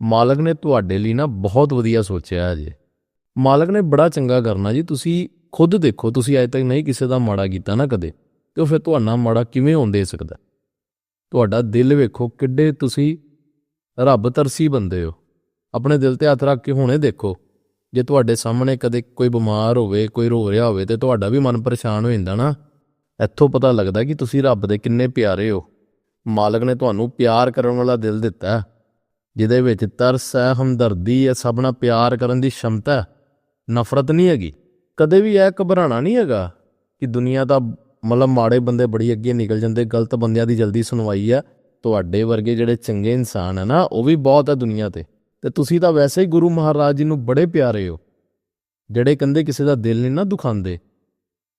ਮਾਲਕ ਨੇ ਤੁਹਾਡੇ ਲਈ ਨਾ ਬਹੁਤ ਵਧੀਆ ਸੋਚਿਆ ਹੈ ਜੀ। ਮਾਲਕ ਨੇ ਬੜਾ ਚੰਗਾ ਕਰਨਾ ਜੀ, ਤੁਸੀਂ ਖੁਦ ਦੇਖੋ, ਤੁਸੀਂ ਅਜੇ ਤੱਕ ਨਹੀਂ ਕਿਸੇ ਦਾ ਮਾੜਾ ਕੀਤਾ ਨਾ ਕਦੇ, ਤੇ ਫਿਰ ਤੁਹਾਡਾ ਮਾੜਾ ਕਿਵੇਂ ਹੋਣ ਦੇ ਸਕਦਾ? ਤੁਹਾਡਾ ਦਿਲ ਵੇਖੋ ਕਿੱਡੇ ਤੁਸੀਂ ਰੱਬ ਤਰਸੀ ਬੰਦੇ ਹੋ। ਆਪਣੇ ਦਿਲ ਤੇ ਹੱਥ ਰੱਖ ਕੇ ਹੁਣੇ ਦੇਖੋ, ਜੇ ਤੁਹਾਡੇ ਸਾਹਮਣੇ ਕਦੇ ਕੋਈ ਬਿਮਾਰ ਹੋਵੇ, ਕੋਈ ਰੋ ਰਿਹਾ ਹੋਵੇ ਤੇ ਤੁਹਾਡਾ ਵੀ ਮਨ ਪਰੇਸ਼ਾਨ ਹੋ ਜਾਂਦਾ ਨਾ, ਇੱਥੋਂ ਪਤਾ ਲੱਗਦਾ ਕਿ ਤੁਸੀਂ ਰੱਬ ਦੇ ਕਿੰਨੇ ਪਿਆਰੇ ਹੋ। ਮਾਲਕ ਨੇ ਤੁਹਾਨੂੰ ਪਿਆਰ ਕਰਨ ਵਾਲਾ ਦਿਲ ਦਿੱਤਾ। ਜਿਹਦੇ ਵਿੱਚ ਤਰਸ ਹੈ, ਹਮਦਰਦੀ ਹੈ, ਸਭ ਨਾਲ ਪਿਆਰ ਕਰਨ ਦੀ ਸ਼ਮਤਾ ਨਫ਼ਰਤ ਨਹੀਂ ਹੈਗੀ। ਕਦੇ ਵੀ ਇਹ ਘਬਰਾਣਾ ਨਹੀਂ ਹੈਗਾ ਕਿ ਦੁਨੀਆ ਦਾ ਮਤਲਬ ਮਾੜੇ ਬੰਦੇ ਬੜੀ ਅੱਗੇ ਨਿਕਲ ਜਾਂਦੇ, ਗਲਤ ਬੰਦਿਆਂ ਦੀ ਜਲਦੀ ਸੁਣਵਾਈ ਹੈ। ਤੁਹਾਡੇ ਵਰਗੇ ਜਿਹੜੇ ਚੰਗੇ ਇਨਸਾਨ ਹੈ ਨਾ, ਉਹ ਵੀ ਬਹੁਤ ਹੈ ਦੁਨੀਆ ਤੇ। ਤੇ ਤੁਸੀਂ ਤਾਂ ਵੈਸੇ ਹੀ ਗੁਰੂ ਮਹਾਰਾਜ ਜੀ ਨੂੰ ਬੜੇ ਪਿਆਰੇ ਹੋ। ਜਿਹੜੇ ਕਹਿੰਦੇ ਕਿਸੇ ਦਾ ਦਿਲ ਨਹੀਂ ਨਾ ਦੁਖਾਉਂਦੇ।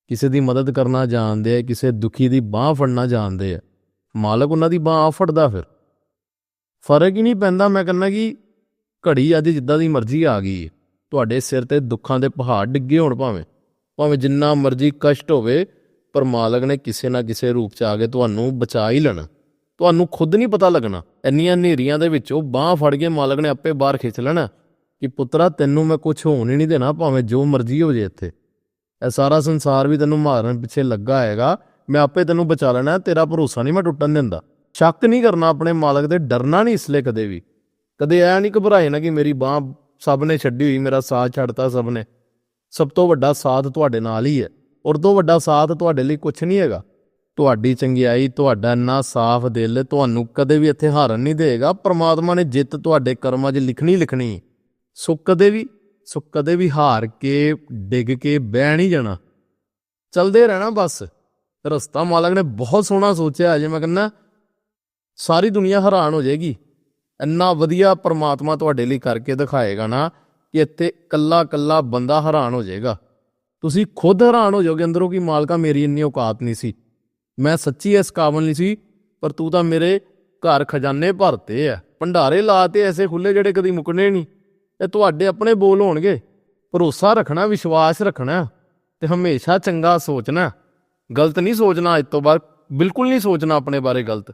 ਕਿਸੇ ਦੀ ਮਦਦ ਕਰਨਾ ਜਾਣਦੇ ਆ, ਕਿਸੇ ਦੁਖੀ ਦੀ ਬਾਹ ਫੜਨਾ ਜਾਣਦੇ ਆ। ਮਾਲਕ ਉਹਨਾਂ ਦੀ ਬਾਹ ਫੜਦਾ ਫਿਰ। ਫ਼ਰਕ ਹੀ ਨਹੀਂ ਪੈਂਦਾ, ਮੈਂ ਕਹਿੰਦਾ ਕਿ ਘੜੀ ਅੱਜ ਜਿੱਦਾਂ ਦੀ ਮਰਜ਼ੀ ਆ ਗਈ ਤੁਹਾਡੇ ਸਿਰ ਤੇ ਦੁੱਖਾਂ ਦੇ ਪਹਾੜ ਡਿੱਗੇ ਹੋਣ ਭਾਵੇਂ। ਭਾਵੇਂ ਜਿੰਨਾ ਮਰਜ਼ੀ ਕਸ਼ਟ ਹੋਵੇ, ਪਰ ਮਾਲਕ ਨੇ ਕਿਸੇ ਨਾ ਕਿਸੇ ਰੂਪ ਚ ਆ ਕੇ ਤੁਹਾਨੂੰ ਬਚਾ ਹੀ ਲੈਣਾ। ਤੁਹਾਨੂੰ ਖੁਦ ਨਹੀਂ ਪਤਾ ਲੱਗਣਾ। ਇੰਨੀਆਂ ਹਨੇਰੀਆਂ ਦੇ ਵਿੱਚੋਂ ਬਾਹ ਫੜ ਕੇ ਮਾਲਕ ਨੇ ਆਪੇ ਬਾਹਰ ਖਿੱਚ ਲੈਣਾ ਕਿ ਪੁੱਤਰਾ, ਤੈਨੂੰ ਮੈਂ ਕੁਝ ਹੋਣ ਹੀ ਨਹੀਂ ਦੇਣਾ, ਭਾਵੇਂ ਜੋ ਮਰਜ਼ੀ ਹੋ ਜੇ ਇੱਥੇ। ਇਹ ਸਾਰਾ ਸੰਸਾਰ ਵੀ ਤੈਨੂੰ ਮਾਰਨ ਪਿੱਛੇ ਲੱਗਾ ਹੈਗਾ। ਮੈਂ ਆਪੇ ਤੈਨੂੰ ਬਚਾ ਲੈਣਾ, ਤੇਰਾ ਭਰੋਸਾ ਨਹੀਂ ਮੈਂ ਟੁੱਟਣ ਦਿੰਦਾ। ਸ਼ੱਕ ਨਹੀਂ ਕਰਨਾ ਆਪਣੇ ਮਾਲਕ ਦੇ, ਡਰਨਾ ਨਹੀਂ ਇਸ ਲਈ ਕਦੇ ਵੀ। ਕਦੇ ਐ ਨਹੀਂ ਘਬਰਾਏ ਨਾ ਕਿ ਮੇਰੀ ਬਾਹ ਸਭ ਨੇ ਛੱਡੀ ਹੋਈ, ਮੇਰਾ ਸਾਥ ਛੱਡਤਾ ਸਭ ਨੇ। ਸਭ ਤੋਂ ਵੱਡਾ ਸਾਥ ਤੁਹਾਡੇ ਨਾਲ ਹੀ ਹੈ। ਔਰ ਤੋਂ ਵੱਡਾ ਸਾਥ ਤੁਹਾਡੇ ਲਈ ਕੁਝ ਨਹੀਂ ਹੈਗਾ। ਤੁਹਾਡੀ ਚੰਗਿਆਈ, ਤੁਹਾਡਾ ਇੰਨਾ ਸਾਫ਼ ਦਿਲ ਤੁਹਾਨੂੰ ਕਦੇ ਵੀ ਇੱਥੇ ਹਾਰਨ ਨਹੀਂ ਦੇਗਾ ਪ੍ਰਮਾਤਮਾ ਨੇ ਜਿੱਤ ਤੁਹਾਡੇ ਕਰਮਾਂ 'ਚ ਲਿਖਣੀ ਲਿਖਣੀ। ਹੈ। ਸੋ ਕਦੇ ਵੀ ਸੋ ਕਦੇ ਵੀ ਹਾਰ ਕੇ, ਡਿੱਗ ਕੇ ਬਹਿ ਨਹੀਂ ਜਾਣਾ। ਚਲਦੇ ਰਹਿਣਾ ਬਸ। ਰਸਤਾ ਮਾਲਕ ਨੇ ਬਹੁਤ ਸੋਹਣਾ ਸੋਚਿਆ, ਅਜੇ ਮੈਂ ਕਹਿੰਦਾ ਸਾਰੀ ਦੁਨੀਆ ਹੈਰਾਨ ਹੋ ਜਾਏਗੀ। ਇੰਨਾ ਵਧੀਆ ਪਰਮਾਤਮਾ ਤੁਹਾਡੇ ਲਈ ਕਰਕੇ ਦਿਖਾਏਗਾ ਨਾ ਕਿ ਇੱਥੇ ਕੱਲਾ ਕੱਲਾ ਬੰਦਾ ਹੈਰਾਨ ਹੋ ਜਾਏਗਾ। ਤੁਸੀਂ ਖੁਦ ਹੈਰਾਨ ਹੋ ਜਾਓਗੇ ਅੰਦਰੋਂ ਕਿ ਮਾਲਕਾ ਮੇਰੀ ਇੰਨੀ ਔਕਾਤ ਨਹੀਂ ਸੀ। ਮੈਂ ਸੱਚੀ ਇਸ ਕਾਬਲ ਨਹੀਂ ਸੀ, ਪਰ ਤੂੰ ਤਾਂ ਮੇਰੇ ਘਰ ਖਜ਼ਾਨੇ ਭਰਤੇ ਆ ਭੰਡਾਰੇ ਲਾਤੇ ਐਸੇ ਖੁੱਲੇ ਜਿਹੜੇ ਕਦੀ ਮੁੱਕਣੇ ਨਹੀਂ। ਇਹ ਤੁਹਾਡੇ ਆਪਣੇ ਬੋਲ ਹੋਣਗੇ। ਭਰੋਸਾ ਰੱਖਣਾ, ਵਿਸ਼ਵਾਸ ਰੱਖਣਾ ਤੇ ਹਮੇਸ਼ਾ ਚੰਗਾ ਸੋਚਣਾ। ਗਲਤ ਨਹੀਂ ਸੋਚਣਾ ਅੱਜ ਤੋਂ ਬਾਅਦ ਬਿਲਕੁਲ ਨਹੀਂ ਸੋਚਣਾ ਆਪਣੇ ਬਾਰੇ ਗਲਤ।